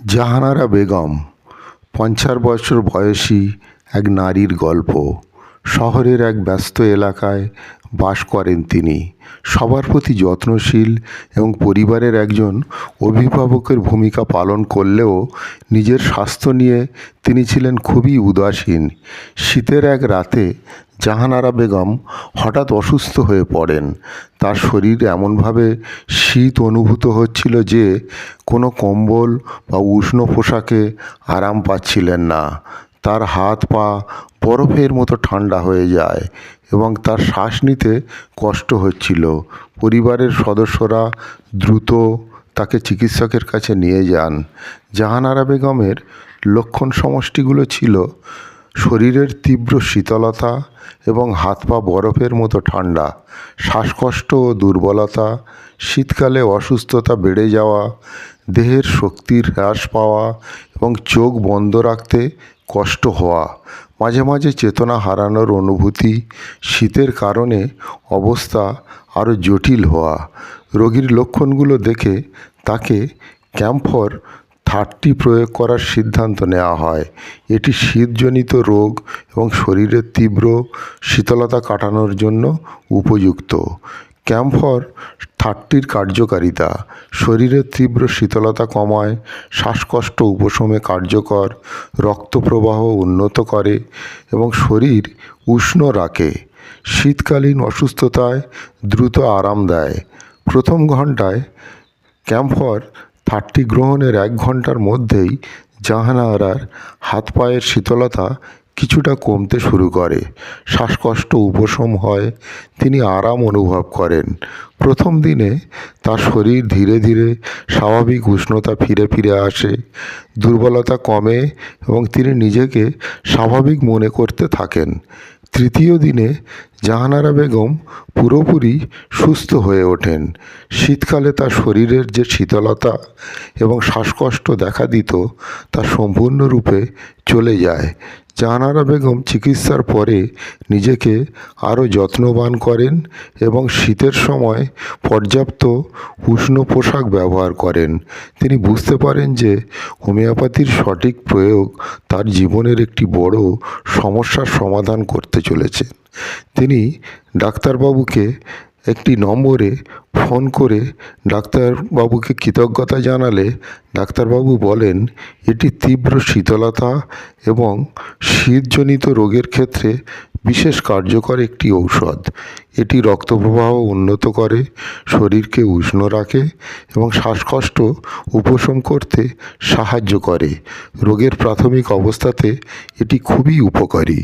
জাহানারা বেগম পঞ্চাশ বছর বয়সী এক নারীর গল্প। শহরের এক ব্যস্ত এলাকায় বাস করেন তিনি। সবার প্রতি যত্নশীল এবং পরিবারের একজন অভিভাবকের ভূমিকা পালন করলেও নিজের স্বাস্থ্য নিয়ে তিনি ছিলেন খুবই উদাসীন। শীতের এক রাতে জাহানারা বেগম হঠাৎ অসুস্থ হয়ে পড়েন। তার শরীর এমনভাবে শীত অনুভূত হচ্ছিল যে কোনো কম্বল বা উষ্ণ পোশাকে আরাম পাচ্ছিলেন না। তার হাত পা বরফের মতো ঠান্ডা হয়ে যায় এবং তার শ্বাস নিতে কষ্ট হচ্ছিল। পরিবারের সদস্যরা দ্রুত তাকে চিকিৎসকের কাছে নিয়ে যান। জাহানারা বেগমের লক্ষণ সমষ্টিগুলো ছিল শরীরের তীব্র শীতলতা এবং হাত পা বরফের মতো ঠান্ডা, শ্বাসকষ্ট ও দুর্বলতা, শীতকালে অসুস্থতা বেড়ে যাওয়া দেহের শক্তির হ্রাস পাওয়া এবং চোখ বন্ধ রাখতে কষ্ট হওয়া, মাঝে মাঝে চেতনা হারানোর অনুভূতি, শীতের কারণে অবস্থা আরও জটিল হওয়া। রোগীর লক্ষণগুলো দেখে তাকে ক্যাম্ফর থার্টি প্রয়োগ করার সিদ্ধান্ত নেওয়া হয়। এটি শীতজনিত রোগ এবং শরীরের তীব্র শীতলতা কাটানোর জন্য উপযুক্ত। ক্যাম্ফর থার্টির কার্যকারিতা। শরীরের তীব্র শীতলতা কমায়, শ্বাসকষ্ট উপশমে কার্যকর, রক্তপ্রবাহ উন্নত করে এবং শরীর উষ্ণ রাখে। শীতকালীন অসুস্থতায় দ্রুত আরাম দেয়। প্রথম ঘন্টায় ক্যাম্ফর থার্টি গ্রহণের এক ঘণ্টার মধ্যেই জাহানারার হাত পায়ের শীতলতা কিছুটা কমতে শুরু করে। শ্বাসকষ্ট উপশম হয়, তিনি আরাম অনুভব করেন। প্রথম দিনে তার শরীর ধীরে ধীরে স্বাভাবিক উষ্ণতা ফিরে ফিরে আসে, দুর্বলতা কমে এবং তিনি নিজেকে স্বাভাবিক মনে করতে থাকেন। তৃতীয় দিনে জাহানারা বেগম পুরোপুরি সুস্থ হয়ে ওঠেন। শীতকালে তার শরীরের যে শীতলতা এবং শ্বাসকষ্ট দেখা দিত, তা সম্পূর্ণরূপে চলে যায়। জাহানারা বেগম চিকিৎসার পরে নিজেকে আরও যত্নবান করেন এবং শীতের সময় পর্যাপ্ত উষ্ণ পোশাক ব্যবহার করেন। তিনি বুঝতে পারেন যে হোমিওপ্যাথির সঠিক প্রয়োগ তার জীবনের একটি বড় সমস্যার সমাধান করতে চলেছে। তিনি ডাক্তারবাবুকে একটি নম্বরে ফোন করে ডাক্তারবাবুকে কৃতজ্ঞতা জানালে ডাক্তারবাবু বলেন, এটি তীব্র শীতলতা এবং শীতজনিত রোগের ক্ষেত্রে বিশেষ কার্যকর একটি ঔষধ। এটি রক্ত প্রবাহ উন্নত করে, শরীরকে উষ্ণ রাখে এবং শ্বাসকষ্ট উপশম করতে সাহায্য করে। রোগের প্রাথমিক অবস্থাতে এটি খুবই উপকারী।